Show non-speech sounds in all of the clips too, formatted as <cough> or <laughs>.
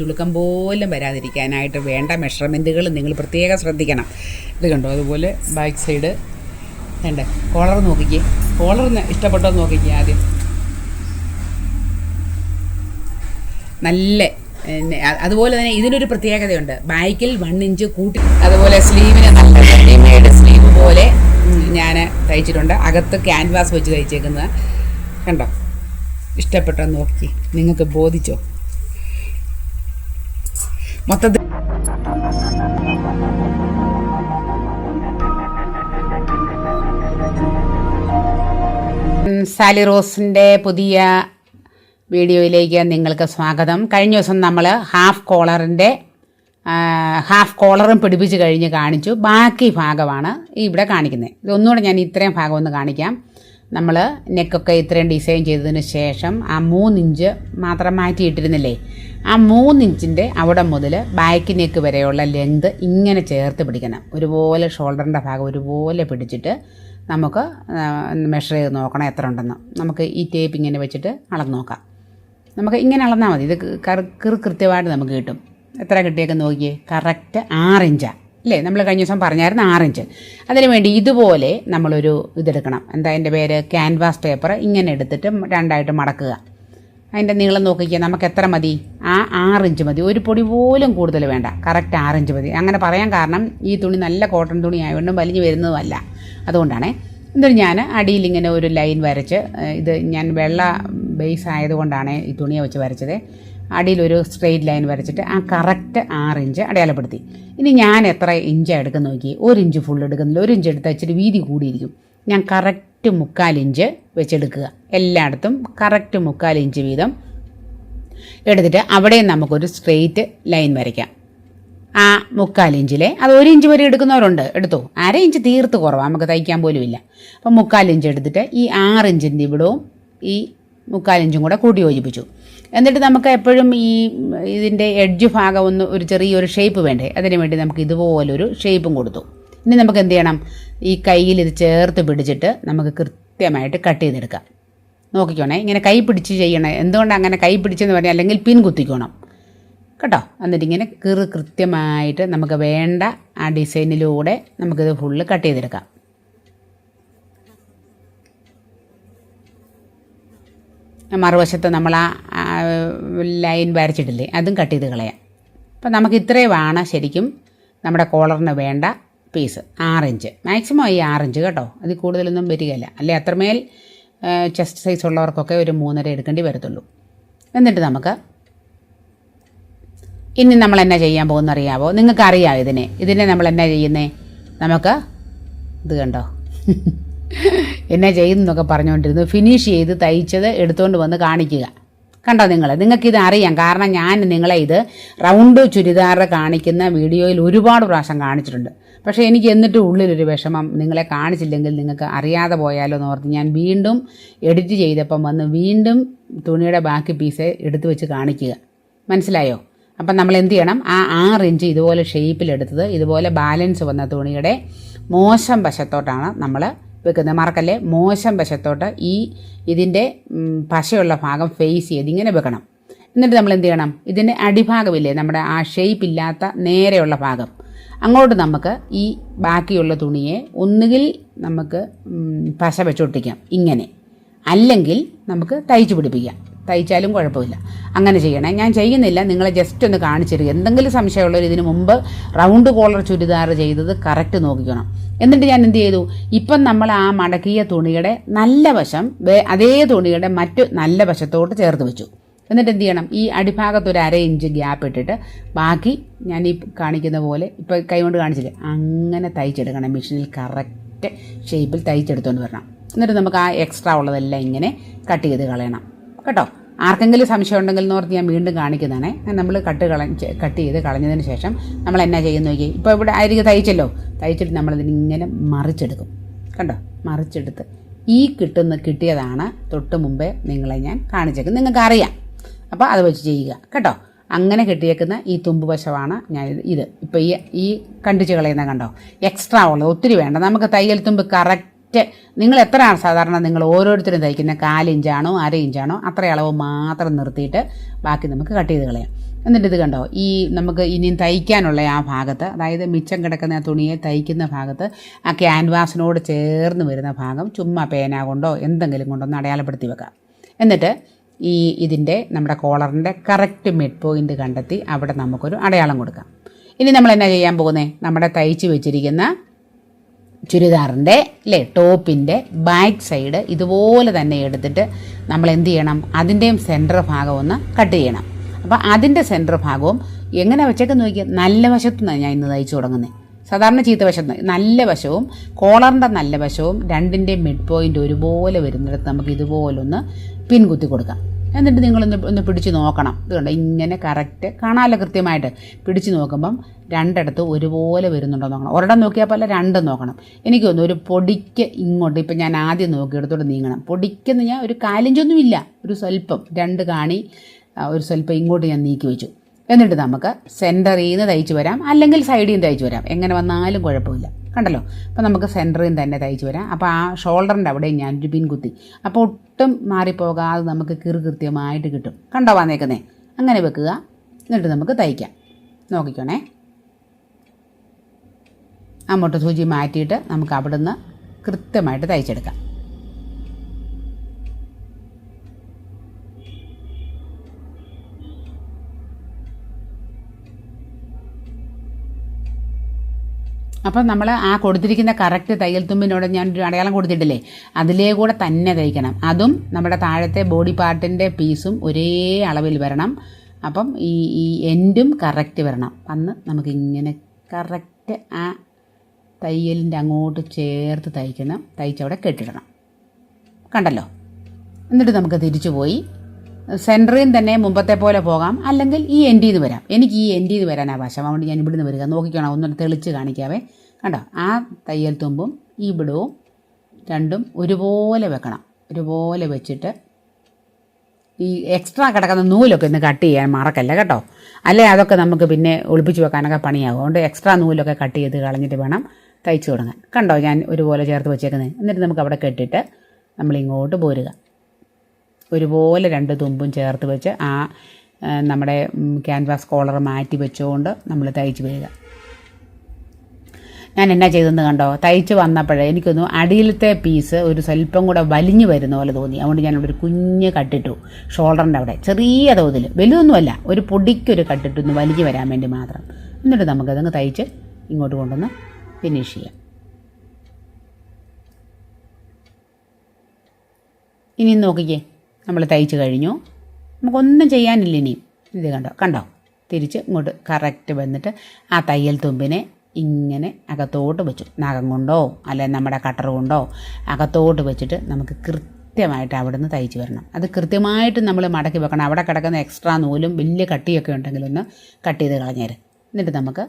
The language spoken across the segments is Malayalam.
ചുളുക്കം പോലും വരാതിരിക്കാനായിട്ട് വേണ്ട മെഷർമെന്റുകൾ നിങ്ങൾ പ്രത്യേകം ശ്രദ്ധിക്കണം. ഇത് കണ്ടോ? അതുപോലെ ബാക്ക് സൈഡ് വേണ്ട കോളർ നോക്കിക്കേ. കോളർ ഇഷ്ടപ്പെട്ടോ നോക്കിക്കേ ആദ്യം. നല്ല അതുപോലെ തന്നെ ഇതിനൊരു പ്രത്യേകതയുണ്ട്. ബാക്കിൽ വൺ ഇഞ്ച് കൂട്ടി അതുപോലെ സ്ലീവിന് നല്ല റെഡിമെയ്ഡ് സ്ലീവ് പോലെ ഞാൻ തയ്ച്ചിട്ടുണ്ട്. അകത്ത് ക്യാൻവാസ് വെച്ച് തയ്ച്ചേക്കുന്നത്. കണ്ടോ? ഇഷ്ടപ്പെട്ടോ നോക്കി നിങ്ങൾക്ക് ബോധിച്ചോ? മൊത്തത്തിൽ സാലി റോസിന്റെ പുതിയ വീഡിയോയിലേക്ക് നിങ്ങൾക്ക് സ്വാഗതം. കഴിഞ്ഞ ദിവസം നമ്മൾ ഹാഫ് കോളറിന്റെ ഹാഫ് കോളറും പിടിപ്പിച്ച് കഴിഞ്ഞ് കാണിച്ചു. ബാക്കി ഭാഗമാണ് ഇവിടെ കാണിക്കുന്നത്. ഇതൊന്നുകൂടെ ഞാൻ ഇത്രയും ഭാഗം ഒന്ന് കാണിക്കാം. നമ്മൾ നെക്കൊക്കെ ഇത്രയും ഡിസൈൻ ചെയ്തതിന് ശേഷം ആ മൂന്നിഞ്ച് മാത്രം മാറ്റിയിട്ടിരുന്നില്ലേ? ആ മൂന്നിഞ്ചിന്റെ അവിടെ മുതൽ ബാക്ക് നെക്ക് വരെയുള്ള ലെങ്ത് ഇങ്ങനെ ചേർത്ത് പിടിക്കണം. ഒരുപോലെ ഷോൾഡറിന്റെ ഭാഗം ഒരുപോലെ പിടിച്ചിട്ട് നമുക്ക് മെഷർ ചെയ്ത് നോക്കണം എത്ര ഉണ്ടെന്ന്. നമുക്ക് ഈ ടേപ്പ് ഇങ്ങനെ വെച്ചിട്ട് അളന്ന് നോക്കാം. നമുക്ക് ഇങ്ങനെ അളന്നാൽ മതി. ഇത് കറ കൃത്യമായിട്ട് നമുക്ക് കിട്ടും. എത്ര കിട്ടിയൊക്കെ നോക്കിയേ? കറക്റ്റ് ആറിഞ്ചാണ് അല്ലേ? നമ്മൾ കഴിഞ്ഞ ദിവസം പറഞ്ഞായിരുന്നു ആറിഞ്ച് അതിന് വേണ്ടി ഇതുപോലെ നമ്മളൊരു ഇതെടുക്കണം. എന്താ അതിന്റെ പേര്? ക്യാൻവാസ് പേപ്പർ ഇങ്ങനെ എടുത്തിട്ട് രണ്ടായിട്ട് മടക്കുക. അതിന്റെ നീളം നോക്കിക്കുക നമുക്ക് എത്ര മതി? ആ ആറിഞ്ച് മതി. ഒരു പൊടി പോലും കൂടുതൽ വേണ്ട. കറക്റ്റ് ആറിഞ്ച് മതി. അങ്ങനെ പറയാൻ കാരണം ഈ തുണി നല്ല കോട്ടൺ തുണി ആയതുകൊണ്ടും വലിഞ്ഞു വരുന്നതുമല്ല അതുകൊണ്ടാണ്. എന്നിട്ട് ഞാൻ അടിയിൽ ഇങ്ങനെ ഒരു ലൈൻ വരച്ച് ഇത് ഞാൻ വെള്ള ബേസ് ആയതുകൊണ്ടാണ് ഈ തുണിയെ വെച്ച് വരച്ചത്. അടിയിലൊരു സ്ട്രെയിറ്റ് ലൈൻ വരച്ചിട്ട് ആ കറക്റ്റ് ആറ് ഇഞ്ച് അടയാളപ്പെടുത്തി. ഇനി ഞാൻ എത്ര ഇഞ്ച് എടുക്കുന്ന നോക്കി ഒരു ഇഞ്ച് ഫുൾ എടുക്കുന്നില്ല. ഒരു ഇഞ്ച് എടുത്താൽ ഇച്ചിരി വീതി കൂടിയിരിക്കും. ഞാൻ കറക്റ്റ് മുക്കാൽ ഇഞ്ച് വെച്ചെടുക്കുക. എല്ലായിടത്തും കറക്റ്റ് മുക്കാൽ ഇഞ്ച് വീതം എടുത്തിട്ട് അവിടെ നമുക്കൊരു സ്ട്രെയിറ്റ് ലൈൻ വരയ്ക്കാം. ആ മുക്കാൽ ഇഞ്ചിലെ അത് ഒരു ഇഞ്ച് വരെ എടുക്കുന്നവരുണ്ട്. എടുത്തു? അര ഇഞ്ച് തീർത്ത് കുറവാണ് നമുക്ക് തയ്ക്കാൻ പോലും ഇല്ല. അപ്പം മുക്കാൽ ഇഞ്ച് എടുത്തിട്ട് ഈ ആറ് ഇഞ്ചിന്റെ ഇവിടവും ഈ മുക്കാൽ ഇഞ്ചും കൂടെ കൂട്ടി യോജിപ്പിച്ചു. എന്നിട്ട് നമുക്ക് എപ്പോഴും ഈ ഇതിന്റെ എഡ്ജ് ഭാഗം ഒന്ന് ഒരു ചെറിയൊരു ഷേപ്പ് വേണ്ടേ? അതിനു വേണ്ടി നമുക്ക് ഇതുപോലൊരു ഷേപ്പും കൊടുത്തു. ഇനി നമുക്ക് എന്ത് ചെയ്യണം? ഈ കയ്യിൽ ഇത് ചേർത്ത് പിടിച്ചിട്ട് നമുക്ക് കൃത്യമായിട്ട് കട്ട് ചെയ്തെടുക്കാം. നോക്കിക്കോണേ. ഇങ്ങനെ കൈ പിടിച്ച് ചെയ്യണേ. എന്തുകൊണ്ട് അങ്ങനെ കൈ പിടിച്ചെന്ന് പറഞ്ഞാൽ അല്ലെങ്കിൽ പിൻ കുത്തിക്കോണം. കേട്ടോ? എന്നിട്ട് ഇങ്ങനെ കീറ് കൃത്യമായിട്ട് നമുക്ക് വേണ്ട ആ ഡിസൈനിലൂടെ നമുക്കിത് ഫുള്ള് കട്ട് ചെയ്തെടുക്കാം. മറുവശത്ത് നമ്മൾ ആ ലൈൻ വരച്ചിട്ടില്ലേ? അതും കട്ട് ചെയ്ത് കളയാം. അപ്പം നമുക്ക് ഇത്രയുമാണ് ശരിക്കും നമ്മുടെ കോളറിന് വേണ്ട പീസ് ആറിഞ്ച് മാക്സിമം ഈ ആറിഞ്ച് കേട്ടോ. അതിൽ കൂടുതലൊന്നും വരികയില്ല. അല്ലെ? അത്രമേൽ ചെസ്റ്റ് സൈസ് ഉള്ളവർക്കൊക്കെ ഒരു മൂന്നര എടുക്കേണ്ടി വരത്തുള്ളൂ. എന്നിട്ട് നമുക്ക് ഇനി നമ്മൾ എന്നാ ചെയ്യാൻ പോകുന്ന അറിയാവോ? നിങ്ങൾക്ക് അറിയാം ഇതിനെ. ഇതിനെ നമ്മൾ എന്നാ ചെയ്യുന്നേ? നമുക്ക് ഇത് കണ്ടോ? <laughs> എന്നാ ചെയ്യുന്നൊക്കെ പറഞ്ഞുകൊണ്ടിരുന്നു. ഫിനിഷ് ചെയ്ത് തയ്ച്ചത് എടുത്തുകൊണ്ട് വന്ന് കാണിക്കുക. കണ്ടോ നിങ്ങൾ നിങ്ങൾക്കിത് അറിയാം. കാരണം ഞാൻ നിങ്ങളെ ഇത് റൗണ്ട് ചുരിദാർ കാണിക്കുന്ന വീഡിയോയിൽ ഒരുപാട് പ്രാവശ്യം കാണിച്ചിട്ടുണ്ട്. പക്ഷേ എനിക്ക് എന്നിട്ടും ഉള്ളിലൊരു വിഷമം. നിങ്ങളെ കാണിച്ചില്ലെങ്കിൽ നിങ്ങൾക്ക് അറിയാതെ പോയാലോ എന്ന് ഓർത്ത് ഞാൻ വീണ്ടും എഡിറ്റ് ചെയ്തപ്പം വന്ന് വീണ്ടും തുണിയുടെ ബാക്കി പീസ് എടുത്തു വെച്ച് കാണിക്കുക. മനസ്സിലായോ? അപ്പം നമ്മൾ എന്ത് ചെയ്യണം? ആ ആറ് ഇഞ്ച് ഇതുപോലെ ഷേപ്പിലെടുത്തത് ഇതുപോലെ ബാലൻസ് വന്ന തുണിയുടെ മോശം വശത്തോട്ടാണ് നമ്മൾ വെക്കുന്നത്. മറക്കല്ലേ? മോശം വശത്തോട്ട് ഈ ഇതിന്റെ പശയുള്ള ഭാഗം ഫേസ് ചെയ്ത് ഇങ്ങനെ വെക്കണം. എന്നിട്ട് നമ്മൾ എന്ത് ചെയ്യണം? ഇതിന്റെ അടിഭാഗമില്ലേ? നമ്മുടെ ആ ഷേപ്പ് ഇല്ലാത്ത നേരെയുള്ള ഭാഗം. അങ്ങോട്ട് നമുക്ക് ഈ ബാക്കിയുള്ള തുണിയെ ഒന്നുകിൽ നമുക്ക് പശ വെച്ചൊട്ടിക്കാം ഇങ്ങനെ. അല്ലെങ്കിൽ നമുക്ക് തയ്ച്ചു പിടിപ്പിക്കാം. തയ്ച്ചാലും കുഴപ്പമില്ല. അങ്ങനെ ചെയ്യണേ. ഞാൻ ചെയ്യുന്നില്ല. നിങ്ങളെ ജസ്റ്റ് ഒന്ന് കാണിച്ചു തരിക. എന്തെങ്കിലും സംശയമുള്ളവർ ഇതിനു മുമ്പ് റൗണ്ട് കോളർ ചുരിദാർ ചെയ്തത് കറക്റ്റ് നോക്കിക്കണം. എന്നിട്ട് ഞാൻ എന്ത് ചെയ്തു? ഇപ്പം നമ്മൾ ആ മടക്കിയ തുണിയുടെ നല്ല വശം അതേ തുണിയുടെ മറ്റു നല്ല വശത്തോട്ട് ചേർത്ത് വെച്ചു. എന്നിട്ട് എന്ത് ചെയ്യണം? ഈ അടിഭാഗത്ത് ഒരു അര ഇഞ്ച് ഗ്യാപ്പ് ഇട്ടിട്ട് ബാക്കി ഞാൻ ഈ കാണിക്കുന്ന പോലെ ഇപ്പോൾ കൈകൊണ്ട് കാണിച്ചില്ലേ? അങ്ങനെ തയ്ച്ചെടുക്കണം. മെഷീനിൽ കറക്റ്റ് ഷേപ്പിൽ തയ്ച്ചെടുത്തുകൊണ്ട് വരണം. എന്നിട്ട് നമുക്ക് ആ എക്സ്ട്രാ ഉള്ളതെല്ലാം ഇങ്ങനെ കട്ട് ചെയ്ത് കളയണം. കേട്ടോ? ആർക്കെങ്കിലും സംശയം ഉണ്ടെങ്കിൽ എന്ന് പറഞ്ഞ് ഞാൻ വീണ്ടും കാണിക്കുന്നതാണേ. നമ്മൾ കട്ട് കള കട്ട് ചെയ്ത് കളഞ്ഞതിന് ശേഷം നമ്മൾ എന്നാ ചെയ്യുന്ന നോക്കി ഇപ്പോൾ ഇവിടെ ആയിരിക്കും തയ്ച്ചല്ലോ. തയ്ച്ചിട്ട് നമ്മളതിനിങ്ങനെ മറിച്ചെടുക്കും. കണ്ടോ? മറിച്ചെടുത്ത് ഈ കിട്ടുന്ന കിട്ടിയതാണ് തൊട്ട് മുമ്പേ നിങ്ങളെ ഞാൻ കാണിച്ചേക്കും നിങ്ങൾക്ക് അറിയാം അപ്പോൾ അത് വെച്ച് ചെയ്യുക. കേട്ടോ? അങ്ങനെ കെട്ടിയേക്കുന്ന ഈ തുമ്പ് വശമാണ് ഞാൻ ഇത് ഇപ്പോൾ ഈ ഈ കണ്ടിച്ച് കളയുന്ന കണ്ടോ? എക്സ്ട്രാ ഉള്ളത് ഒത്തിരി വേണ്ട. നമുക്ക് തയ്യൽ തുമ്പ് കറക്റ്റ് നിങ്ങൾ എത്രയാണ് സാധാരണ നിങ്ങൾ ഓരോരുത്തരും തയ്ക്കുന്ന കാലിഞ്ചാണോ അര ഇഞ്ചാണോ അത്ര അളവ് മാത്രം നിർത്തിയിട്ട് ബാക്കി നമുക്ക് കട്ട് ചെയ്ത് കളയാം. എന്നിട്ട് ഇത് കണ്ടോ? ഈ നമുക്ക് ഇനിയും തയ്ക്കാനുള്ള ആ ഭാഗത്ത് അതായത് മിച്ചം കിടക്കുന്ന ആ തുണിയെ തയ്ക്കുന്ന ഭാഗത്ത് ആ ക്യാൻവാസിനോട് ചേർന്ന് വരുന്ന ഭാഗം ചുമ്മാ പേന കൊണ്ടോ എന്തെങ്കിലും കൊണ്ടോ ഒന്ന് അടയാളപ്പെടുത്തി വെക്കാം. എന്നിട്ട് ഈ ഇതിന്റെ നമ്മുടെ കോളറിന്റെ കറക്റ്റ് മിഡ് പോയിന്റ് കണ്ടെത്തി അവിടെ നമുക്കൊരു അടയാളം കൊടുക്കാം. ഇനി നമ്മൾ എന്നാ ചെയ്യാൻ പോകുന്നത് നമ്മുടെ തയ്ച്ച് വെച്ചിരിക്കുന്ന ചുരിദാറിന്റെ അല്ലേ ടോപ്പിന്റെ ബാക്ക് സൈഡ് ഇതുപോലെ തന്നെ എടുത്തിട്ട് നമ്മൾ എന്ത് ചെയ്യണം? അതിന്റെയും സെന്റർ ഭാഗം ഒന്ന് കട്ട് ചെയ്യണം. അപ്പോൾ അതിന്റെ സെന്റർ ഭാഗവും എങ്ങനെ വെച്ചേക്കെന്ന് നോക്കിയാൽ നല്ല വശത്തു നിന്നാണ് ഞാൻ ഇന്ന് തയ്ച്ചു തുടങ്ങുന്നത് സാധാരണ ചീത്ത വശത്ത് നല്ല വശവും കോളറിന്റെ നല്ല വശവും രണ്ടിന്റെ മിഡ് പോയിന്റ് ഒരുപോലെ വരുന്നിടത്ത് നമുക്ക് ഇതുപോലൊന്ന് പിൻ കുത്തി കൊടുക്കാം എന്നിട്ട് നിങ്ങളൊന്ന് ഒന്ന് പിടിച്ച് നോക്കണം. ഇത് കണ്ടോ ഇങ്ങനെ കറക്റ്റ് കാണാമല്ലോ കൃത്യമായിട്ട്. പിടിച്ച് നോക്കുമ്പം രണ്ടിടത്ത് ഒരുപോലെ വരുന്നുണ്ടോ നോക്കണം. ഒരിടം നോക്കിയാൽ പോലെ രണ്ടും നോക്കണം. എനിക്ക് തോന്നുന്നു ഒരു പൊടിക്ക് ഇങ്ങോട്ട് ഇപ്പം ഞാൻ ആദ്യം നോക്കിയെടുത്തോട്ട് നീങ്ങണം. പൊടിക്കെന്ന് ഞാൻ ഒരു കാലിഞ്ചൊന്നുമില്ല ഒരു സ്വല്പം. രണ്ട് കാണി ഒരു സ്വല്പം ഇങ്ങോട്ട് ഞാൻ നീക്കി വെച്ചു. എന്നിട്ട് നമുക്ക് സെന്ററിൽ നിന്ന് തയ്ച്ച് വരാം അല്ലെങ്കിൽ സൈഡിൽ നിന്ന് തയ്ച്ച് വരാം. എങ്ങനെ വന്നാലും കുഴപ്പമില്ല. കണ്ടല്ലോ? അപ്പോൾ നമുക്ക് സെന്ററിൽ നിന്ന് തന്നെ തയ്ച്ച് വരാം. അപ്പോൾ ആ ഷോൾഡറിന്റെ അവിടെ ഞാനൊരു പിൻ കുത്തി അപ്പോൾ ഒട്ടും മാറിപ്പോകാതെ നമുക്ക് കിറു കൃത്യമായിട്ട് കിട്ടും. കണ്ടോ വന്നേക്കുന്നേ? അങ്ങനെ വെക്കുക. എന്നിട്ട് നമുക്ക് തയ്ക്കാം. നോക്കിക്കോണേ. അങ്ങോട്ട് സൂചി മാറ്റിയിട്ട് നമുക്ക് അവിടുന്ന് കൃത്യമായിട്ട് തയ്ച്ചെടുക്കാം. അപ്പം നമ്മൾ ആ കൊടുത്തിരിക്കുന്ന കറക്റ്റ് തയ്യൽ തുമ്പിനോട് ഞാൻ ഒരു അടയാളം കൊടുത്തിട്ടില്ലേ? അതിലേ കൂടെ തന്നെ തയ്ക്കണം. അതും നമ്മുടെ താഴത്തെ ബോഡി പാർട്ടിന്റെ പീസും ഒരേ അളവിൽ വരണം. അപ്പം ഈ ഈ എൻഡും കറക്റ്റ് വരണം. അന്ന് നമുക്കിങ്ങനെ കറക്റ്റ് ആ തയ്യലിന്റെ അങ്ങോട്ട് ചേർത്ത് തയ്ക്കണം. തയ്ച്ചവിടെ കെട്ടിടണം. കണ്ടല്ലോ? എന്നിട്ട് നമുക്ക് തിരിച്ചു പോയി. സെന്ററിൽ നിന്ന് തന്നെ മുമ്പത്തെ പോലെ പോകാം. അല്ലെങ്കിൽ ഈ എൻഡിൽ നിന്ന് വരാം. എനിക്ക് ഈ എൻഡിൽ നിന്ന് വരാനാണ് വശം. അതുകൊണ്ട് ഞാൻ ഇവിടുന്ന് വരിക. നോക്കിക്കണം. ഒന്നും തെളിച്ച് കാണിക്കാവേ. കണ്ടോ? ആ തയ്യൽ തുമ്പും ഇവിടവും രണ്ടും ഒരുപോലെ വെക്കണം. ഒരുപോലെ വെച്ചിട്ട് ഈ എക്സ്ട്രാ കിടക്കുന്ന നൂലൊക്കെ ഒന്ന് കട്ട് ചെയ്യാൻ മറക്കല്ല കേട്ടോ? അല്ലേ അതൊക്കെ നമുക്ക് പിന്നെ ഒളിപ്പിച്ച് വെക്കാനൊക്കെ പണിയാകും അതുകൊണ്ട് എക്സ്ട്രാ നൂലൊക്കെ കട്ട് ചെയ്ത് കളഞ്ഞിട്ട് വേണം തയ്ച്ചു തുടങ്ങാൻ. കണ്ടോ? ഞാൻ ഒരുപോലെ ചേർത്ത് വെച്ചേക്കുന്നത് എന്നിട്ട് നമുക്ക് അവിടെ കെട്ടിട്ട് നമ്മളിങ്ങോട്ട് പോരുക. ഒരുപോലെ രണ്ട് തുമ്പും ചേർത്ത് വെച്ച് ആ, നമ്മുടെ ക്യാൻവാസ് കോളർ മാറ്റി വെച്ചുകൊണ്ട് നമ്മൾ തയ്ച്ച് വരിക. ഞാൻ എന്നാ ചെയ്തെന്ന് കണ്ടോ? തയ്ച്ച് വന്നപ്പോഴേ എനിക്കൊന്നു അടിയിലത്തെ പീസ് ഒരു സ്വല്പം കൂടെ വലിഞ്ഞു വരുന്ന പോലെ തോന്നി. അതുകൊണ്ട് ഞാൻ ഒരു കുഞ്ഞ് കട്ടിട്ടു. ഷോൾഡറിന്റെ അവിടെ. ചെറിയ തോതിൽ വലുതൊന്നുമല്ല. ഒരു പൊടിക്കൊരു കട്ടിട്ടു ഒന്ന് വലിഞ്ഞു വരാൻ വേണ്ടി മാത്രം. എന്നിട്ട് നമുക്കതങ്ങ് തയ്ച്ച് ഇങ്ങോട്ട് കൊണ്ടുവന്ന് ഫിനിഷ് ചെയ്യാം. ഇനി നോക്കിക്കേ. നമ്മൾ തയ്ച്ച് കഴിഞ്ഞു. നമുക്കൊന്നും ചെയ്യാനില്ല ഇനിയും. ഇത് കണ്ടോ? കണ്ടോ? തിരിച്ച് ഇങ്ങോട്ട് കറക്റ്റ് വന്നിട്ട് ആ തയ്യൽ തുമ്പിനെ ഇങ്ങനെ അകത്തോട്ട് വെച്ചു നഖം കൊണ്ടോ അല്ലെ നമ്മുടെ കട്ടർ കൊണ്ടോ അകത്തോട്ട് വെച്ചിട്ട് നമുക്ക് കൃത്യമായിട്ട് അവിടെ നിന്ന് തയ്ച്ച് വരണം. അത് കൃത്യമായിട്ട് നമ്മൾ മടക്കി വെക്കണം. അവിടെ കിടക്കുന്ന എക്സ്ട്രാ നൂലും വലിയ കട്ടിയൊക്കെ ഉണ്ടെങ്കിൽ ഒന്ന് കട്ട് ചെയ്ത് കളഞ്ഞേര് എന്നിട്ട് നമുക്ക്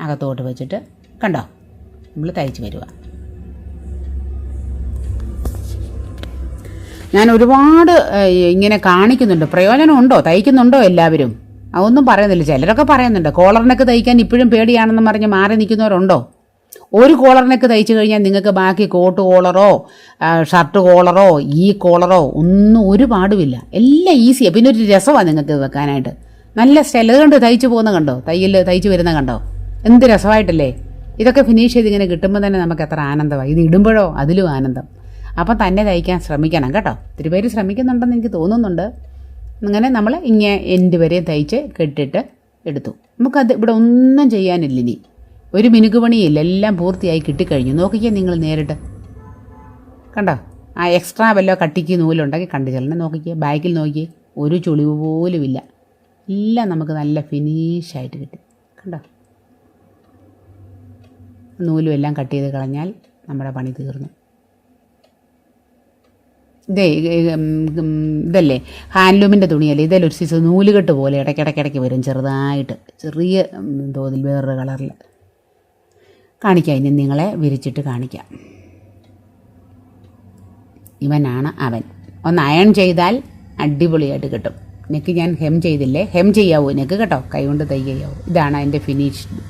അകത്തോട്ട് വെച്ചിട്ട് കണ്ടോ? നമ്മൾ തയ്ച്ച് വരിക ഞാൻ ഒരുപാട് ഇങ്ങനെ കാണിക്കുന്നുണ്ട്. പ്രയോജനമുണ്ടോ തയ്ക്കുന്നുണ്ടോ എല്ലാവരും? അതൊന്നും പറയുന്നില്ല. ചിലരൊക്കെ പറയുന്നുണ്ട് കോളറിനൊക്കെ തയ്ക്കാൻ ഇപ്പോഴും പേടിയാണെന്ന് പറഞ്ഞ് മാറി നിൽക്കുന്നവരുണ്ടോ? ഒരു കോളറിനൊക്കെ തയ്ച്ചു കഴിഞ്ഞാൽ നിങ്ങൾക്ക് ബാക്കി കോട്ട് കോളറോ ഷർട്ട് കോളറോ ഈ കോളറോ ഒന്നും ഒരു പാടുമില്ല എല്ലാം ഈസിയാണ് പിന്നെ ഒരു രസമാണ് നിങ്ങൾക്ക് വെക്കാനായിട്ട്. നല്ല സ്റ്റൈൽ കണ്ട്? തയ്ച്ചു പോകുന്ന കണ്ടോ? തയ്യൽ തയ്ച്ചു വരുന്ന കണ്ടോ? എന്ത് രസമായിട്ടല്ലേ? ഇതൊക്കെ ഫിനിഷ് ചെയ്ത് ഇങ്ങനെ കിട്ടുമ്പോൾ തന്നെ നമുക്ക് എത്ര ആനന്ദമാണ് ഇത് ഇടുമ്പോഴോ അതിലും ആനന്ദം. അപ്പം തന്നെ തയ്ക്കാൻ ശ്രമിക്കണം കേട്ടോ. ഒത്തിരി പേര് ശ്രമിക്കുന്നുണ്ടെന്ന് എനിക്ക് തോന്നുന്നുണ്ട്. അങ്ങനെ നമ്മൾ ഇങ്ങനെ എൻഡ് വരെ തയ്ച്ച് കെട്ടിട്ട് എടുത്തു. നമുക്കത് ഇവിടെ ഒന്നും ചെയ്യാനില്ല ഇനി. ഒരു മിനുക്ക് പണിയില്ല എല്ലാം പൂർത്തിയായി കിട്ടിക്കഴിഞ്ഞു. നോക്കിക്കേ നിങ്ങൾ നേരിട്ട്. കണ്ടോ? ആ എക്സ്ട്രാ വല്ല കട്ടിക്ക് നൂലുണ്ടെങ്കിൽ കണ്ടു ചെല്ലണം. നോക്കിക്കേ ബാക്കിൽ നോക്കിയേ ഒരു ചുളിവ് പോലും ഇല്ല. എല്ലാം നമുക്ക് നല്ല ഫിനിഷായിട്ട് കിട്ടി. കണ്ടോ? നൂലും എല്ലാം കട്ട് ചെയ്ത് കളഞ്ഞാൽ നമ്മുടെ പണി തീർന്നു. ഇതേ ഇതല്ലേ ഹാൻഡ്ലൂമിന്റെ തുണിയല്ലേ ഇതിലൊരു സൈസ് നൂലുകെട്ട് പോലെ ഇടയ്ക്കിടയ്ക്കിടയ്ക്ക് വരും ചെറുതായിട്ട് ചെറിയ തോതിൽ വേറൊരു കളറിൽ കാണിക്കാം ഇനി നിങ്ങളെ വിരിച്ചിട്ട് കാണിക്കാം. ഇവനാണ് അവൻ. ഒന്ന് അയൺ ചെയ്താൽ അടിപൊളിയായിട്ട് കിട്ടും. നെക്ക് ഞാൻ ഹെം ചെയ്തില്ലേ ഹെം ചെയ്യാവൂ നെക്ക് കേട്ടോ കൈകൊണ്ട് തയ്യാവൂ ഇതാണ് അതിന്റെ ഫിനിഷ്ഡ്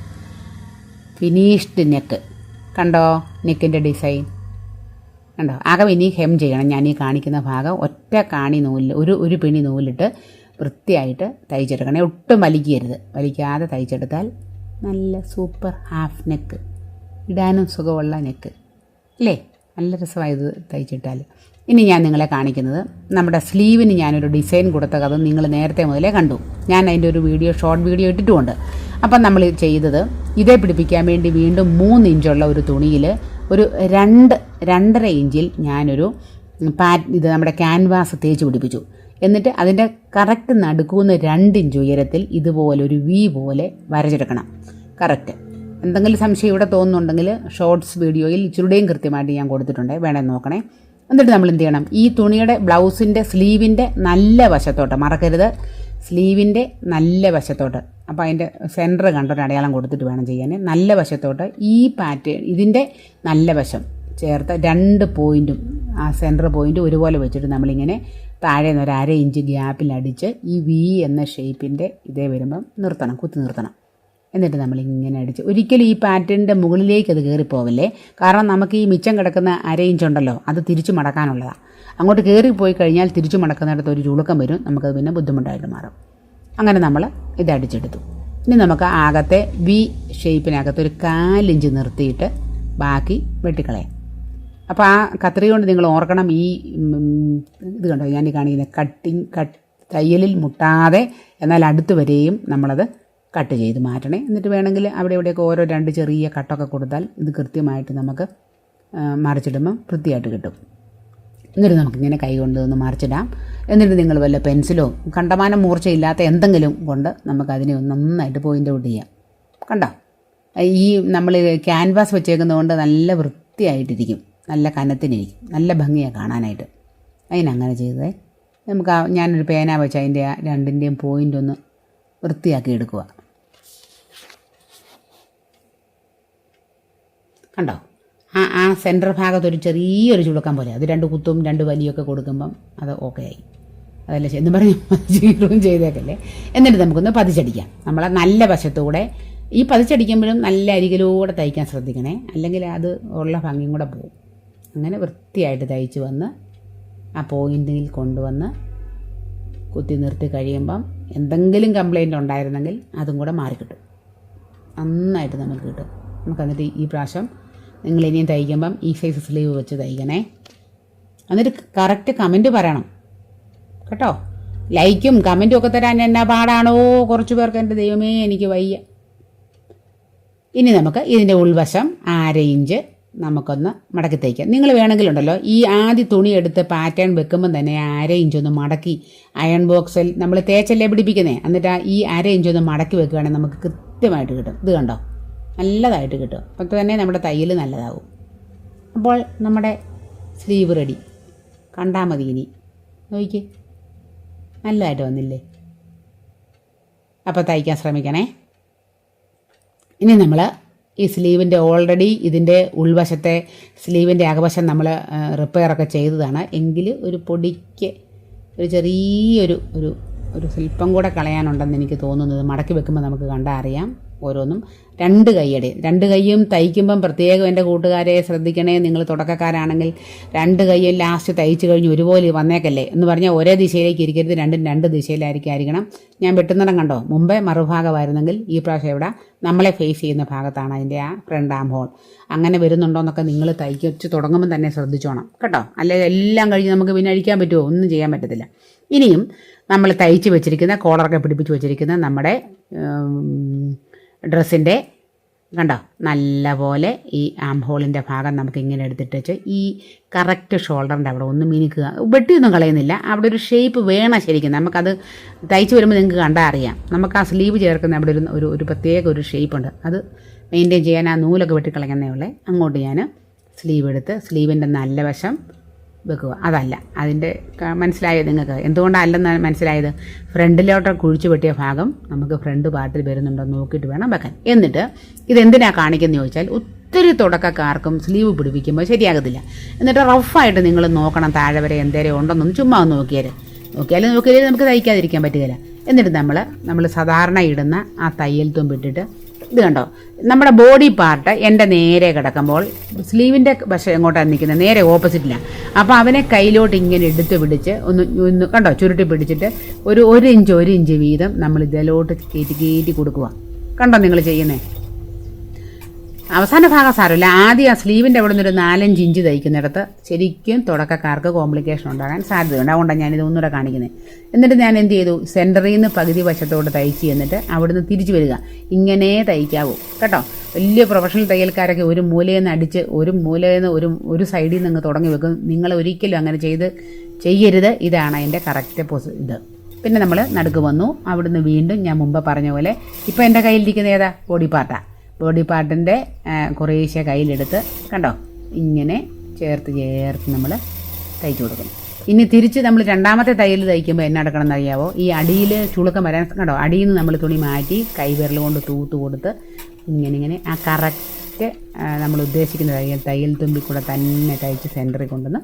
ഫിനിഷ്ഡ് നെക്ക് കണ്ടോ നെക്കിന്റെ ഡിസൈൻ കണ്ടോ? ആകെ ഇനി ഹെം ചെയ്യണം. ഞാൻ ഈ കാണിക്കുന്ന ഭാഗം ഒറ്റ കാണി നൂലിൽ ഒരു ഒരു പിണി നൂലിട്ട് വൃത്തിയായിട്ട് തയ്ച്ചെടുക്കണേ. ഒട്ടും വലിക്കരുത്. വലിക്കാതെ തയ്ച്ചെടുത്താൽ നല്ല സൂപ്പർ ഹാഫ് നെക്ക്. ഇടാനും സുഖമുള്ള നെക്ക്. അല്ലേ? നല്ല രസമായി ഇത് തയ്ച്ചിട്ടാൽ ഇനി ഞാൻ നിങ്ങളെ കാണിക്കുന്നത് നമ്മുടെ സ്ലീവിന് ഞാനൊരു ഡിസൈൻ കൊടുത്ത കഥ നിങ്ങൾ നേരത്തെ മുതലേ കണ്ടു. ഞാൻ അതിന്റെ ഒരു വീഡിയോ ഷോർട്ട് വീഡിയോ ഇട്ടിട്ടുമുണ്ട്. അപ്പം നമ്മൾ ചെയ്തത് ഇതേ പിടിപ്പിക്കാൻ വേണ്ടി വീണ്ടും മൂന്ന് ഇഞ്ചുള്ള ഒരു തുണിയിൽ ഒരു രണ്ട് രണ്ടര ഇഞ്ചിൽ ഞാനൊരു പാറ്റ് ഇത് നമ്മുടെ ക്യാൻവാസ് തേച്ച് പിടിപ്പിച്ചു. എന്നിട്ട് അതിന്റെ കറക്റ്റ് നടുക്കുന്ന രണ്ട് ഇഞ്ച് ഉയരത്തിൽ ഇതുപോലെ ഒരു വി പോലെ വരച്ചെടുക്കണം. കറക്റ്റ്. എന്തെങ്കിലും സംശയം ഇവിടെ തോന്നുന്നുണ്ടെങ്കിൽ ഷോർട്സ് വീഡിയോയിൽ ഇച്ചിരുടെയും കൃത്യമായിട്ട് ഞാൻ കൊടുത്തിട്ടുണ്ട്. വേണേൽ നോക്കണേ. എന്നിട്ട് നമ്മൾ എന്ത് ചെയ്യണം? ഈ തുണിയുടെ ബ്ലൗസിന്റെ സ്ലീവിന്റെ നല്ല വശത്തോട്ട് മറക്കരുത്. സ്ലീവിന്റെ നല്ല വശത്തോട്ട്. അപ്പോൾ അതിന്റെ സെന്റർ കണ്ടൊരു അടയാളം കൊടുത്തിട്ട് വേണം ചെയ്യാൻ. നല്ല വശത്തോട്ട് ഈ പാറ്റേൺ ഇതിന്റെ നല്ല വശം ചേർത്ത് രണ്ട് പോയിന്റും ആ സെന്റർ പോയിന്റ് ഒരുപോലെ വെച്ചിട്ട് നമ്മളിങ്ങനെ താഴെ നിന്ന് ഒരു അര ഇഞ്ച് ഗ്യാപ്പിലടിച്ച് ഈ വി എന്ന ഷേപ്പിന്റെ ഇതേ വരുമ്പം നിർത്തണം കുത്തി നിർത്തണം. എന്നിട്ട് നമ്മൾ ഇങ്ങനെ അടിച്ച്. ഒരിക്കലും ഈ പാറ്റേണിന്റെ മുകളിലേക്ക് അത് കയറിപ്പോവല്ലേ കാരണം നമുക്ക് ഈ മിച്ചം കിടക്കുന്ന അര ഇഞ്ച് ഉണ്ടല്ലോ അത് തിരിച്ചു മടക്കാനുള്ളതാണ് അങ്ങോട്ട് കയറി പോയി കഴിഞ്ഞാൽ തിരിച്ചു മടക്കുന്നിടത്ത് ഒരു ചുളുക്കം വരും. നമുക്കത് പിന്നെ ബുദ്ധിമുട്ടായിട്ട് മാറും. അങ്ങനെ നമ്മൾ ഇത് അടിച്ചെടുത്തു. ഇനി നമുക്ക് ആകത്തെ വി ഷേപ്പിനകത്ത് ഒരു കാലിഞ്ച് നിർത്തിയിട്ട് ബാക്കി വെട്ടിക്കളയാം. അപ്പോൾ ആ കത്രി കൊണ്ട് നിങ്ങൾ ഓർക്കണം ഈ ഇത് കണ്ടോ? ഞാൻ ഈ കാണിക്കുന്ന കട്ടിങ് കട്ട് തയ്യലിൽ മുട്ടാതെ എന്നാൽ അടുത്ത് വരെയും നമ്മളത് കട്ട് ചെയ്ത് മാറ്റണേ. എന്നിട്ട് വേണമെങ്കിൽ അവിടെ ഇവിടെയൊക്കെ ഓരോ രണ്ട് ചെറിയ കട്ടൊക്കെ കൊടുത്താൽ ഇത് കൃത്യമായിട്ട് നമുക്ക് മറിച്ചിടുമ്പം വൃത്തിയായിട്ട് കിട്ടും. എന്നിട്ട് നമുക്കിങ്ങനെ കൈ കൊണ്ട് ഒന്ന് മറിച്ചിടാം. എന്നിട്ട് നിങ്ങൾ വല്ല പെൻസിലോ കണ്ടമാനം മൂർച്ചയില്ലാത്ത എന്തെങ്കിലും കൊണ്ട് നമുക്കതിനെ ഒന്ന് നന്നായിട്ട് പോയിന്റ് ഔട്ട് ചെയ്യാം. കണ്ടോ? ഈ നമ്മൾ ക്യാൻവാസ് വെച്ചേക്കുന്നതുകൊണ്ട് നല്ല വൃത്തിയായിട്ടിരിക്കും. നല്ല കനത്തിനിരിക്കും. നല്ല ഭംഗിയാണ് കാണാനായിട്ട്. അതിനങ്ങനെ ചെയ്തേ. നമുക്ക് ആ ഞാനൊരു പേന വെച്ച് അതിന്റെ രണ്ടിന്റെയും പോയിന്റ് ഒന്ന് വൃത്തിയാക്കി എടുക്കുക കണ്ടോ? ആ ആ സെന്റർ ഭാഗത്ത് ഒരു ചെറിയൊരു ചുളുക്കം പോലെ. അത് രണ്ട് കുത്തും രണ്ട് വലിയൊക്കെ കൊടുക്കുമ്പം അത് ഓക്കെ ആയി. അതല്ല. എന്ന് പറഞ്ഞ് <laughs> ചീറും ചെയ്തേക്കല്ലേ. എന്നിട്ട് നമുക്കൊന്ന് പതിച്ചടിക്കാം. നമ്മളെ നല്ല വശത്തൂടെ ഈ പതിച്ചടിക്കുമ്പോഴും നല്ല അരികിലൂടെ തയ്ക്കാൻ ശ്രദ്ധിക്കണേ. അല്ലെങ്കിൽ അത് ഉള്ള ഭംഗിയും കൂടെ പോകും അങ്ങനെ വൃത്തിയായിട്ട് തയ്ച്ച് വന്ന് ആ പോയിന്റിൽ കൊണ്ടുവന്ന് കുത്തി നിർത്തി കഴിയുമ്പം എന്തെങ്കിലും കംപ്ലൈന്റ് ഉണ്ടായിരുന്നെങ്കിൽ അതും കൂടെ മാറിക്കിട്ടും. നന്നായിട്ട് നമുക്ക് കിട്ടും. നമുക്ക് എന്നിട്ട് ഈ പ്രാവശ്യം നിങ്ങൾ ഇനിയും തയ്ക്കുമ്പം ഈ സൈസ് സ്ലീവ് വെച്ച് തയ്ക്കണേ എന്നിട്ട് കറക്റ്റ് കമന്റ് പറയണം. കേട്ടോ? ലൈക്കും കമന്റും ഒക്കെ തരാൻ എന്നാ പാടാണോ? കുറച്ച് പേർക്ക് എന്റെ ദൈവമേ എനിക്ക് വയ്യ. ഇനി നമുക്ക് ഇതിന്റെ ഉൾവശം അര ഇഞ്ച് നമുക്കൊന്ന് മടക്കി തയ്ക്കാം നിങ്ങൾ വേണമെങ്കിലുണ്ടല്ലോ ഈ ആദ്യ തുണി എടുത്ത് പാറ്റേൺ വെക്കുമ്പം തന്നെ അര ഇഞ്ചൊന്ന് മടക്കി അയൺ ബോക്സിൽ നമ്മൾ തേച്ചല്ലേ പിടിപ്പിക്കുന്നേ? എന്നിട്ട് ഈ അര ഇഞ്ചൊന്ന് മടക്കി വെക്കുകയാണെങ്കിൽ നമുക്ക് കൃത്യമായിട്ട് കിട്ടും. ഇത് കണ്ടോ? നല്ലതായിട്ട് കിട്ടും. അപ്പോൾ തന്നെ നമ്മുടെ തയ്യൽ നല്ലതാവും അപ്പോൾ നമ്മുടെ സ്ലീവ് റെഡി. കണ്ടാൽ മതി ഇനി. നോക്കി നല്ലതായിട്ട് വന്നില്ലേ? അപ്പോൾ തയ്ക്കാൻ ശ്രമിക്കണേ. ഇനി നമ്മൾ ഈ സ്ലീവിന്റെ ഓൾറെഡി ഇതിന്റെ ഉൾവശത്തെ സ്ലീവിന്റെ അകവശം നമ്മൾ റിപ്പയറൊക്കെ ചെയ്തതാണ്. എങ്കിൽ ഒരു പൊടിക്ക് ഒരു ചെറിയൊരു ഒരു ഒരു സ്വല്പം കൂടെ കളയാനുണ്ടെന്ന് എനിക്ക് തോന്നുന്നത്. മടക്കി വെക്കുമ്പോൾ നമുക്ക് കണ്ടാൽ അറിയാം. ഓരോന്നും. രണ്ട് കൈയുടെ. രണ്ട് കൈയും തയ്ക്കുമ്പം പ്രത്യേകം എന്റെ കൂട്ടുകാരെ ശ്രദ്ധിക്കണേ. നിങ്ങൾ തുടക്കക്കാരാണെങ്കിൽ രണ്ട് കൈയും ലാസ്റ്റ് തയ്ച്ചു കഴിഞ്ഞ് ഒരുപോലെ വന്നേക്കല്ലേ എന്ന് പറഞ്ഞാൽ ഒരേ ദിശയിലേക്ക് ഇരിക്കരുത്. രണ്ടും രണ്ട് ദിശയിലായിരിക്കും ആയിരിക്കണം ഞാൻ വെട്ടുന്നിടം കണ്ടോ? മുമ്പേ മറുഭാഗമായിരുന്നെങ്കിൽ ഈ പ്രാവശ്യം ഇവിടെ നമ്മളെ ഫേസ് ചെയ്യുന്ന ഭാഗത്താണ് അതിന്റെ ആ ഫ്രണ്ട് ആം ഹോൾ അങ്ങനെ വരുന്നുണ്ടോ എന്നൊക്കെ നിങ്ങൾ തയ്ച്ച് തുടങ്ങുമ്പോൾ തന്നെ ശ്രദ്ധിച്ചോണം. കേട്ടോ? അല്ലെങ്കിൽ എല്ലാം കഴിഞ്ഞ് നമുക്ക് പിന്നെ അഴിക്കാൻ പറ്റുമോ ഒന്നും ചെയ്യാൻ പറ്റത്തില്ല. ഇനിയും നമ്മൾ തയ്ച്ച് വെച്ചിരിക്കുന്ന കോളറൊക്കെ പിടിപ്പിച്ച് വെച്ചിരിക്കുന്ന നമ്മുടെ ഡ്രസ്സിന്റെ കണ്ടോ? നല്ല പോലെ ഈ ആം ഹോളിന്റെ ഭാഗം നമുക്ക് ഇങ്ങനെ എടുത്തിട്ട് വെച്ച് ഈ കറക്റ്റ് ഷോൾഡറിന്റെ അവിടെ ഒന്ന് മിനുക്കുക. വെട്ടിയൊന്നും കളയുന്നില്ല. അവിടെ ഒരു ഷേപ്പ് വേണം ശരിക്കും. നമുക്കത് തയ്ച്ച് വരുമ്പോൾ നിങ്ങൾക്ക് കണ്ടാൽ അറിയാം. നമുക്ക് ആ സ്ലീവ് ചേർക്കുന്ന അവിടെ ഒരു ഒരു പ്രത്യേക ഒരു ഷേപ്പ് ഉണ്ട്. അത് മെയിന്റെയിൻ ചെയ്യാൻ ആ നൂലൊക്കെ വെട്ടിക്കളയുന്നേ ഉള്ളേ. അങ്ങോട്ട് ഞാൻ സ്ലീവ് എടുത്ത് സ്ലീവിന്റെ നല്ല വശം വെക്കുക. അതല്ല. അതിന്റെ മനസ്സിലായത് മനസ്സിലായോ നിങ്ങൾക്ക്? എന്തുകൊണ്ടല്ലെന്ന് മനസ്സിലായത്? ഫ്രണ്ടിലോട്ട് കുഴിച്ചു വെട്ടിയ ഭാഗം നമുക്ക് ഫ്രണ്ട് പാർട്ടിൽ വരുന്നുണ്ടോ നോക്കിയിട്ട് വേണം വെക്കാൻ. എന്നിട്ട് ഇതെന്തിനാണ് കാണിക്കുന്നത് ചോദിച്ചാൽ ഒത്തിരി തുടക്കക്കാർക്കും സ്ലീവ് പിടിപ്പിക്കുമ്പോൾ ശരിയാകത്തില്ല. എന്നിട്ട് റഫായിട്ട് നിങ്ങൾ നോക്കണം താഴെ വരെ എന്തേലും ഉണ്ടെന്നൊന്ന് ചുമ്മാ ഒന്ന് നോക്കിയാൽ നോക്കിയാലും നമുക്ക് തയ്ക്കാതിരിക്കാൻ പറ്റുകയില്ല. എന്നിട്ട് നമ്മൾ നമ്മൾ സാധാരണ ഇടുന്ന ആ തയ്യൽ തുമ്പിട്ടിട്ട് ഇത് കണ്ടോ? നമ്മുടെ ബോഡി പാർട്ട് എന്റെ നേരെ കിടക്കുമ്പോൾ സ്ലീവിന്റെ വശം എങ്ങോട്ടാണ് നിൽക്കുന്നത്? നേരെ ഓപ്പോസിറ്റിലാണ് അപ്പോൾ അവനെ കയ്യിലോട്ട് ഇങ്ങനെ എടുത്ത് പിടിച്ച് ഒന്ന് ഒന്ന് കണ്ടോ? ചുരുട്ടി പിടിച്ചിട്ട് ഒരു ഒരു ഇഞ്ച് ഒരു ഇഞ്ച് വീതം നമ്മൾ ഇതിലോട്ട് കയറ്റി കയറ്റി കൊടുക്കുക. കണ്ടോ നിങ്ങൾ ചെയ്യുന്നത് അവസാന ഭാഗം സാരമില്ല. ആദ്യം ആ സ്ലീവിന്റെ അവിടെ നിന്നൊരു നാലഞ്ച് ഇഞ്ച് തയ്ക്കുന്നിടത്ത് ശരിക്കും തുടക്കക്കാർക്ക് കോംപ്ലിക്കേഷൻ ഉണ്ടാകാൻ സാധ്യതയുണ്ട്. അതുകൊണ്ടാണ് ഞാനിത് ഒന്നുകൂടെ കാണിക്കുന്നത്. എന്നിട്ട് ഞാൻ എന്ത് ചെയ്തു? സെന്ററിൽ നിന്ന് പകുതി വശത്തോട്ട് തയ്ച്ച് എന്നിട്ട് അവിടുന്ന് തിരിച്ചു വരിക. ഇങ്ങനെ തയ്ക്കാവൂ. കേട്ടോ? വലിയ പ്രൊഫഷണൽ തയ്യൽക്കാരൊക്കെ ഒരു മൂലയിൽ നിന്ന് അടിച്ച് ഒരു മൂലയിൽ നിന്ന് ഒരു ഒരു സൈഡിൽ നിന്ന് അങ്ങ് തുടങ്ങി വെക്കും. നിങ്ങൾ ഒരിക്കലും അങ്ങനെ ചെയ്ത് ചെയ്യരുത്. ഇതാണ് അതിന്റെ കറക്റ്റ് പൊസി ഇത്. പിന്നെ നമ്മൾ നടുക്ക് വന്നു. അവിടുന്ന് വീണ്ടും ഞാൻ മുമ്പ് പറഞ്ഞ പോലെ ഇപ്പോൾ എന്റെ കയ്യിലിരിക്കുന്ന ഏതാ? ബോഡി പാർട്ടാണ് ബോഡി പാർട്ടിന്റെ കുറേശ്ശെ കയ്യിലെടുത്ത് കണ്ടോ? ഇങ്ങനെ ചേർത്ത് ചേർത്ത് നമ്മൾ തയ്ച്ചു കൊടുക്കും ഇനി തിരിച്ച് നമ്മൾ രണ്ടാമത്തെ തയ്യൽ തയ്ക്കുമ്പോൾ എന്നാ എടുക്കണം അറിയാവോ? ഈ അടിയിൽ ചുളുക്കം വരാൻ കണ്ടോ? അടിയിൽ നിന്ന് നമ്മൾ തുണി മാറ്റി കൈവിരൽ കൊണ്ട് തൂത്ത് കൊടുത്ത് ഇങ്ങനെ ഇങ്ങനെ ആ കറക്റ്റ് നമ്മൾ ഉദ്ദേശിക്കുന്ന തയ്യൽ തയ്യൽ തുമ്പി കൂടെ തന്നെ തയ്ച്ച് സെന്ററിൽ കൊണ്ടുവന്ന്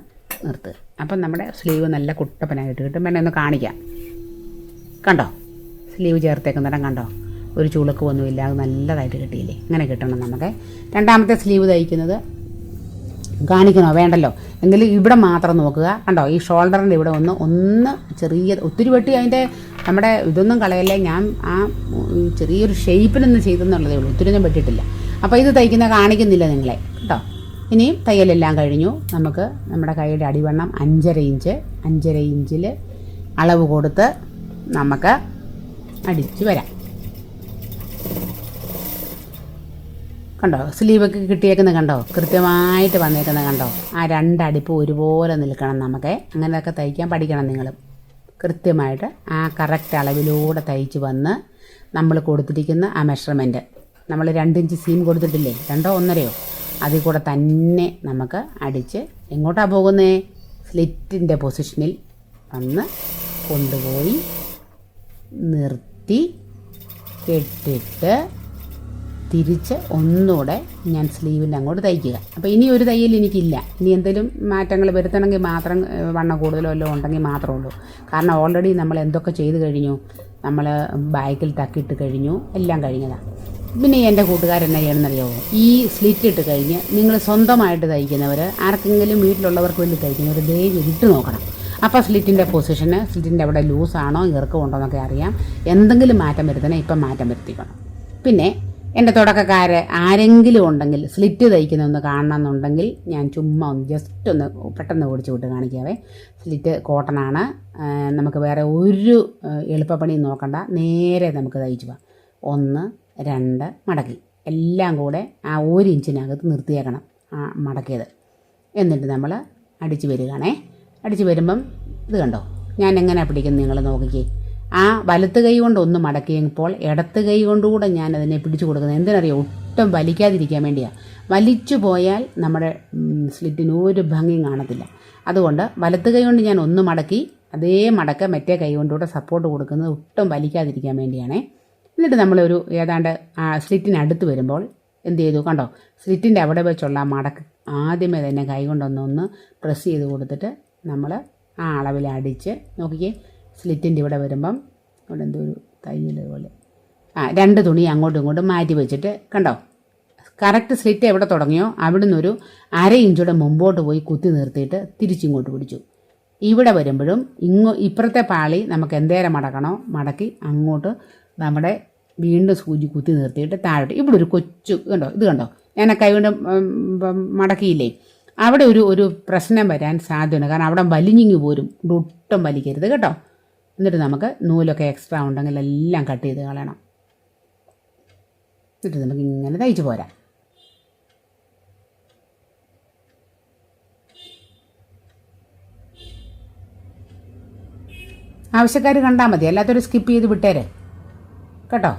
നിർത്തുക അപ്പം നമ്മുടെ സ്ലീവ് നല്ല കുട്ടപ്പനായിട്ട് കിട്ടും. വേണേ ഒന്ന് കാണിക്കാം. കണ്ടോ? സ്ലീവ് ചേർത്തേക്കുന്നിടം കണ്ടോ? ഒരു ചുളുക്ക് ഒന്നുമില്ല. അത് നല്ലതായിട്ട് കിട്ടിയില്ലേ? അങ്ങനെ കിട്ടണം നമുക്ക്. രണ്ടാമത്തെ സ്ലീവ് തയ്ക്കുന്നത് കാണിക്കണോ? വേണ്ടല്ലോ. എങ്കിലും ഇവിടെ മാത്രം നോക്കുക. കണ്ടോ? ഈ ഷോൾഡറിന്റെ ഇവിടെ ഒന്ന് ഒന്ന് ചെറിയ ഒത്തിരി വെട്ടി അതിന്റെ നമ്മുടെ ഇതൊന്നും കളയല്ലേ? ഞാൻ ആ ചെറിയൊരു ഷേപ്പിലൊന്നും ചെയ്തെന്നുള്ളതേ ഉള്ളൂ. ഒത്തിരി ഒന്നും വെട്ടിയിട്ടില്ല. അപ്പോൾ ഇത് തയ്ക്കുന്ന കാണിക്കുന്നില്ല നിങ്ങളെ. കേട്ടോ ഇനിയും തയ്യലെല്ലാം കഴിഞ്ഞു. നമുക്ക് നമ്മുടെ കൈയുടെ അടിവണ്ണം അഞ്ചര ഇഞ്ച് അഞ്ചര ഇഞ്ചിൽ അളവ് കൊടുത്ത് നമുക്ക് അടിച്ച് വരാം. കണ്ടോ? സ്ലീവൊക്കെ കിട്ടിയേക്കുന്നത് കണ്ടോ? കൃത്യമായിട്ട് വന്നേക്കുന്നത് കണ്ടോ? ആ രണ്ടടിപ്പ് ഒരുപോലെ നിൽക്കണം നമുക്ക്. അങ്ങനെയൊക്കെ തയ്ക്കാൻ പഠിക്കണം നിങ്ങൾ കൃത്യമായിട്ട് ആ കറക്റ്റ് അളവിലൂടെ തയ്ച്ച് വന്ന് നമ്മൾ കൊടുത്തിരിക്കുന്ന ആ മെഷർമെന്റ് നമ്മൾ രണ്ടിഞ്ച് സീം കൊടുത്തിട്ടില്ലേ? രണ്ടോ ഒന്നരയോ? അതിൽ കൂടെ തന്നെ നമുക്ക് അടിച്ച് എങ്ങോട്ടാണ് പോകുന്നേ? സ്ലിറ്റിന്റെ പൊസിഷനിൽ വന്ന് കൊണ്ടുപോയി നിർത്തി കെട്ടിട്ട് തിരിച്ച് ഒന്നുകൂടെ ഞാൻ സ്ലീവിന്റെ അങ്ങോട്ട് തയ്ക്കുക. അപ്പോൾ ഇനി ഒരു തയ്യൽ എനിക്കില്ല. ഇനി എന്തെങ്കിലും മാറ്റങ്ങൾ വരുത്തണമെങ്കിൽ മാത്രം വണ്ണം കൂടുതലോ വല്ലതും ഉണ്ടെങ്കിൽ മാത്രമേ ഉള്ളൂ. കാരണം ഓൾറെഡി നമ്മൾ എന്തൊക്കെ ചെയ്ത് കഴിഞ്ഞു? നമ്മൾ ബാഗിൽ തക്കിയിട്ട് കഴിഞ്ഞു. എല്ലാം കഴിഞ്ഞതാണ് പിന്നെ എന്റെ കൂട്ടുകാരെന്നാ ചെയ്യണമെന്നറിയാമോ ഈ സ്ലിറ്റ് ഇട്ട് കഴിഞ്ഞ് നിങ്ങൾ സ്വന്തമായിട്ട് തയ്ക്കുന്നവർ ആർക്കെങ്കിലും വീട്ടിലുള്ളവർക്ക് വേണ്ടി തയ്ക്കുന്നവർ ദയവ് ഇട്ട് നോക്കണം. അപ്പോൾ സ്ലിറ്റിന്റെ പൊസിഷന് സ്ലിറ്റിന്റെ അവിടെ ലൂസാണോ ഇറക്കമുണ്ടോ എന്നൊക്കെ അറിയാം. എന്തെങ്കിലും മാറ്റം വരുത്തണേ ഇപ്പം മാറ്റം വരുത്തിക്കണം. പിന്നെ എന്റെ തുടക്കക്കാര് ആരെങ്കിലും ഉണ്ടെങ്കിൽ സ്ലിറ്റ് തയ്ക്കുന്നൊന്ന് കാണണമെന്നുണ്ടെങ്കിൽ ഞാൻ ചുമ്മാ ഒന്ന് ജസ്റ്റ് ഒന്ന് പെട്ടെന്ന് ഓടിച്ചു വിട്ട് കാണിക്കാവേ. സ്ലിറ്റ് കോട്ടണാണ് നമുക്ക് വേറെ ഒരു എളുപ്പപ്പണിയും നോക്കണ്ട. നേരെ നമുക്ക് തയ്ച്ചു പോവാം. ഒന്ന് രണ്ട് മടക്കി. എല്ലാം കൂടെ ആ ഒരു ഇഞ്ചിനകത്ത് നിർത്തിയേക്കണം ആ മടക്കിയത്. എന്നിട്ട് നമ്മൾ അടിച്ചു വരികയാണേ. അടിച്ചു വരുമ്പം ഇത് കണ്ടോ? ഞാൻ എങ്ങനെ പിടിക്കുന്നു നിങ്ങൾ നോക്കിക്കേ. ആ വലത്ത് കൈ കൊണ്ട് ഒന്ന് മടക്കിയപ്പോൾ ഇടത്ത് കൈ കൊണ്ടുകൂടെ ഞാൻ അതിനെ പിടിച്ചു കൊടുക്കുന്നത്. എന്തിനറിയോ? ഒട്ടും വലിക്കാതിരിക്കാൻ വേണ്ടിയാണ് വലിച്ചു പോയാൽ നമ്മുടെ സ്ലിറ്റിന് ഒരു ഭംഗിയും കാണത്തില്ല. അതുകൊണ്ട് വലത്ത് കൈ കൊണ്ട് ഞാൻ ഒന്ന് മടക്കി അതേ മടക്ക മറ്റേ കൈ കൊണ്ടുകൂടെ സപ്പോർട്ട് കൊടുക്കുന്നത് ഒട്ടും വലിക്കാതിരിക്കാൻ വേണ്ടിയാണേ. എന്നിട്ട് നമ്മളൊരു ഏതാണ്ട് ആ സ്ലിറ്റിനടുത്ത് വരുമ്പോൾ എന്ത് ചെയ്തു? കണ്ടോ? സ്ലിറ്റിന്റെ അവിടെ വെച്ചുള്ള മടക്ക് ആദ്യമേ തന്നെ കൈ കൊണ്ടൊന്ന് ഒന്ന് പ്രസ് ചെയ്ത് കൊടുത്തിട്ട് നമ്മൾ ആ അളവിൽ അടിച്ച് നോക്കിക്കേ. സ്ലിറ്റിന്റെ ഇവിടെ വരുമ്പം ഇവിടെ എന്തോ ഒരു തയ്യൽ പോലെ. ആ രണ്ട് തുണി അങ്ങോട്ടും ഇങ്ങോട്ടും മാറ്റി വെച്ചിട്ട് കണ്ടോ? കറക്റ്റ് സ്ലിറ്റ് എവിടെ തുടങ്ങിയോ അവിടുന്ന് ഒരു അര ഇഞ്ചൂടെ മുമ്പോട്ട് പോയി കുത്തി നിർത്തിയിട്ട് തിരിച്ചിങ്ങോട്ട് പിടിച്ചു. ഇവിടെ വരുമ്പോഴും ഇങ്ങോ ഇപ്പുറത്തെ പാളി നമുക്ക് എന്തേരം മടക്കണോ മടക്കി അങ്ങോട്ട് നമ്മുടെ വീണ്ടും സൂചി കുത്തി നിർത്തിയിട്ട് താഴോട്ട്. ഇവിടെ ഒരു കൊച്ചു കണ്ടോ? ഇത് കണ്ടോ? ഞാൻ ആ കൈ കൊണ്ട് ഉം, ഉം, മടക്കിയില്ലേ? അവിടെ ഒരു ഒരു പ്രശ്നം വരാൻ സാധ്യതയുണ്ട്. കാരണം അവിടെ വലിഞ്ഞിങ്ങി പോരും. ഒട്ടും വലിക്കരുത് കേട്ടോ. എന്നിട്ട് നമുക്ക് നൂലൊക്കെ എക്സ്ട്രാ ഉണ്ടെങ്കിൽ എല്ലാം കട്ട് ചെയ്ത് കളയണം. എന്നിട്ട് നമുക്ക് ഇങ്ങനെ തയ്ച്ച് പോരാം. ആവശ്യക്കാർ കണ്ടാൽ മതി. അല്ലാത്തൊരു സ്കിപ്പ് ചെയ്ത് വിട്ടേരെ. കേട്ടോ?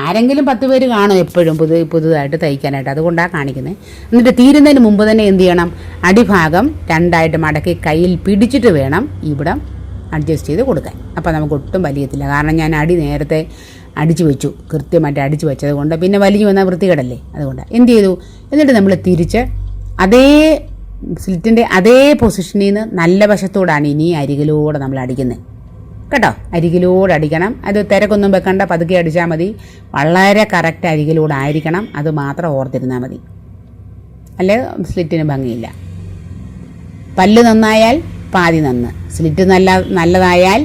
ആരെങ്കിലും പത്ത് പേര് കാണും എപ്പോഴും പുതു പുതുതായിട്ട് തയ്ക്കാനായിട്ട്. അതുകൊണ്ടാണ് കാണിക്കുന്നത് എന്നിട്ട് തീരുന്നതിന് മുമ്പ് തന്നെ എന്ത് ചെയ്യണം? അടിഭാഗം രണ്ടായിട്ട് മടക്കി കയ്യിൽ പിടിച്ചിട്ട് വേണം ഇവിടം അഡ്ജസ്റ്റ് ചെയ്ത് കൊടുക്കാൻ. അപ്പോൾ നമുക്ക് ഒട്ടും വലിയത്തില്ല. കാരണം ഞാൻ അടി നേരത്തെ അടിച്ചു വെച്ചു. കൃത്യമായിട്ട് അടിച്ചു വെച്ചത് കൊണ്ട് പിന്നെ വലിഞ്ഞു വന്നാൽ വൃത്തികേടല്ലേ? അതുകൊണ്ട്. എന്ത് ചെയ്തു? എന്നിട്ട് നമ്മൾ തിരിച്ച് അതേ സ്ലിറ്റിന്റെ അതേ പൊസിഷനിൽ നിന്ന് നല്ല വശത്തോടാണ് ഇനി അരികിലൂടെ നമ്മൾ അടിക്കുന്നത് കേട്ടോ? അരികിലൂടെ അടിക്കണം. അത് തിരക്കൊന്നും വെക്കണ്ട. പതുക്കെ അടിച്ചാൽ മതി. വളരെ കറക്റ്റ് അരികിലൂടെ ആയിരിക്കണം. അത് മാത്രം ഓർത്തിരുന്നാൽ മതി. അല്ലെ? സ്ലിറ്റിന് ഭംഗിയില്ല. പല്ല് നന്നായാൽ പാതി നന്ന്. സ്ലിറ്റ് നല്ല നല്ലതായാൽ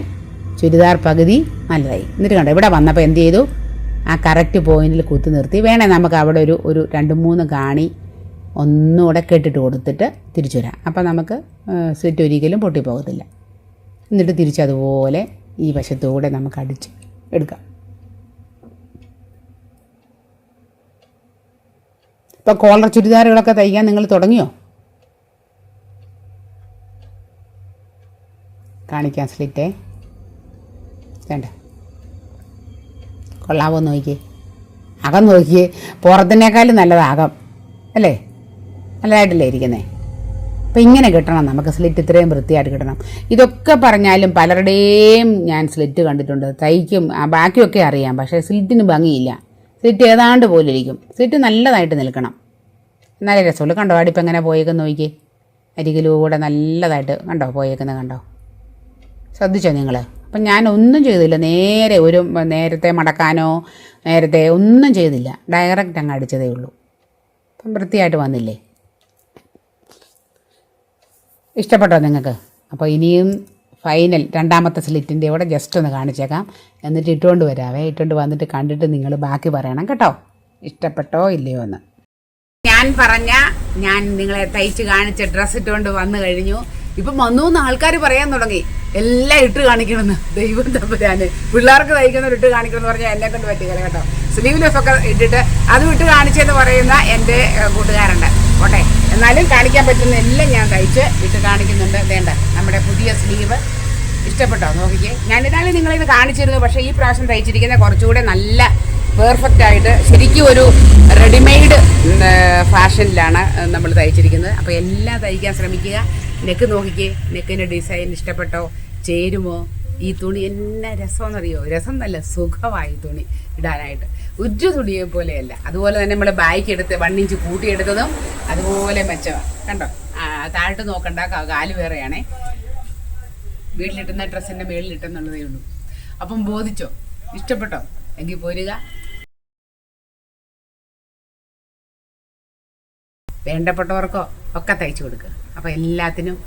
ചുരിദാർ പകുതി നല്ലതായി. എന്നിട്ട് കണ്ടോ ഇവിടെ വന്നപ്പോൾ എന്ത് ചെയ്തു? ആ കറക്റ്റ് പോയിന്റിൽ കുത്തി നിർത്തി. വേണേ നമുക്ക് അവിടെ ഒരു ഒരു രണ്ട് മൂന്ന് കാണി ഒന്നുകൂടെ കെട്ടിട്ട് കൊടുത്തിട്ട് തിരിച്ചു വരാം. അപ്പോൾ നമുക്ക് സ്ലിറ്റ് ഒരിക്കലും പൊട്ടിപ്പോകത്തില്ല എന്നിട്ട് തിരിച്ചതുപോലെ ഈ വശത്തൂടെ നമുക്ക് അടിച്ച് എടുക്കാം. ഇപ്പോൾ കോളർ ചുരിദാറുകളൊക്കെ തയ്ക്കാൻ നിങ്ങൾ തുടങ്ങിയോ? കാണിക്കാം സ്ലിറ്റേ വേണ്ട കൊള്ളാവോ നോക്കിയേ അകം നോക്കിയേ പുറത്തിനേക്കാളും നല്ലതാകം അല്ലേ? നല്ലതായിട്ടല്ലേ ഇരിക്കുന്നേ? അപ്പം ഇങ്ങനെ കിട്ടണം നമുക്ക് സ്ലിറ്റ് ഇത്രയും വൃത്തിയായിട്ട് കിട്ടണം. ഇതൊക്കെ പറഞ്ഞാലും പലരുടെയും ഞാൻ സ്ലിറ്റ് കണ്ടിട്ടുണ്ട്. തയ്ക്കും ബാക്കിയൊക്കെ അറിയാം. പക്ഷേ സ്ലിറ്റിന് ഭംഗിയില്ല. സ്ലിറ്റ് ഏതാണ്ട് പോലെ ഇരിക്കും. സ്ലിറ്റ് നല്ലതായിട്ട് നിൽക്കണം. എന്നാലേ രസമുള്ളൂ. കണ്ടോ അടിപ്പം എങ്ങനെ പോയേക്കെന്ന് നോക്കിയേ അരികിലൂടെ നല്ലതായിട്ട് കണ്ടോ പോയേക്കുന്നത് കണ്ടോ? ശ്രദ്ധിച്ചോ നിങ്ങൾ അപ്പം ഞാൻ ഒന്നും ചെയ്തില്ല. നേരെ ഒരു നേരത്തെ മടക്കാനോ നേരത്തെ ഒന്നും ചെയ്തില്ല. ഡയറക്റ്റ് അങ്ങ് അടിച്ചതേ ഉള്ളൂ. അപ്പം വൃത്തിയായിട്ട് വന്നില്ലേ? ഇഷ്ടപ്പെട്ടോ നിങ്ങൾക്ക്? അപ്പോൾ ഇനിയും ഫൈനൽ രണ്ടാമത്തെ സ്ലിറ്റിന്റെ ഇവിടെ ജസ്റ്റ് ഒന്ന് കാണിച്ചേക്കാം. എന്നിട്ട് ഇട്ടുകൊണ്ട് വരാവേ. ഇട്ടുകൊണ്ട് വന്നിട്ട് കണ്ടിട്ട് നിങ്ങൾ ബാക്കി പറയണം കേട്ടോ. ഇഷ്ടപ്പെട്ടോ ഇല്ലയോ എന്ന്. ഞാൻ പറഞ്ഞ ഞാൻ നിങ്ങളെ തയ്ച്ച് കാണിച്ച ഡ്രസ്സ് ഇട്ടുകൊണ്ട് വന്നു കഴിഞ്ഞു. ഇപ്പം വന്നു എന്ന് ആൾക്കാർ പറയാൻ തുടങ്ങി. എല്ലാം ഇട്ട് കാണിക്കണമെന്ന്. ദൈവം തമ്പുരാന്. പിള്ളേർക്ക് തയ്ക്കുന്നവർ ഇട്ട് കാണിക്കണമെന്ന് പറഞ്ഞാൽ എന്നെ കൊണ്ട് പറ്റില്ല കേട്ടോ? സ്ലീവ്ലെസ് ഒക്കെ ഇട്ടിട്ട് അതും ഇട്ട് കാണിച്ചെന്ന് പറയുന്ന എന്റെ കൂട്ടുകാരുണ്ട്. ഓട്ടെ എന്നാലും കാണിക്കാൻ പറ്റുന്ന എല്ലാം ഞാൻ തയ്ച്ച് ഇട്ട് കാണിക്കുന്നുണ്ട്. വേണ്ട. നമ്മുടെ പുതിയ സ്ലീവ് ഇഷ്ടപ്പെട്ടോ? നോക്കിക്കേ. ഞാൻ എന്നാലും നിങ്ങളിത് കാണിച്ചിരുന്നു. പക്ഷേ ഈ പ്രാവശ്യം തയ്ച്ചിരിക്കുന്ന കുറച്ചുകൂടെ നല്ല പെർഫെക്റ്റ് ആയിട്ട് ശരിക്കും ഒരു റെഡിമെയ്ഡ് ഫാഷനിലാണ് നമ്മൾ തയ്ച്ചിരിക്കുന്നത്. അപ്പോൾ എല്ലാം തയ്ക്കാൻ ശ്രമിക്കുക. നെക്ക് നോക്കിക്കേ. നെക്കിന്റെ ഡിസൈൻ ഇഷ്ടപ്പെട്ടോ? ചേരുമോ? ഈ തുണി എന്നാ രസമെന്നറിയോ രസം നല്ല സുഖമായി തുണി ഇടാനായിട്ട്. ഉജ്ജ തുണിയെ പോലെയല്ല. അതുപോലെ തന്നെ നമ്മൾ ബാക്ക് എടുത്ത് വൺ ഇഞ്ച് കൂട്ടിയെടുത്തതും അതുപോലെ മെച്ചമാണ് കണ്ടോ? താഴ്ത്ത് നോക്കണ്ട. കാൽ വേറെയാണേ. വീട്ടിലിട്ടുന്ന ഡ്രസ്സിന്റെ മേളിലിട്ടെന്നുള്ളതേ ഉള്ളൂ. അപ്പം ബോധിച്ചോ? ഇഷ്ടപ്പെട്ടോ? എങ്കിൽ പോരുക. വേണ്ടപ്പെട്ടവർക്കോ ഒക്കെ തയ്ച്ചു കൊടുക്കുക. അപ്പോൾ എല്ലാത്തിനും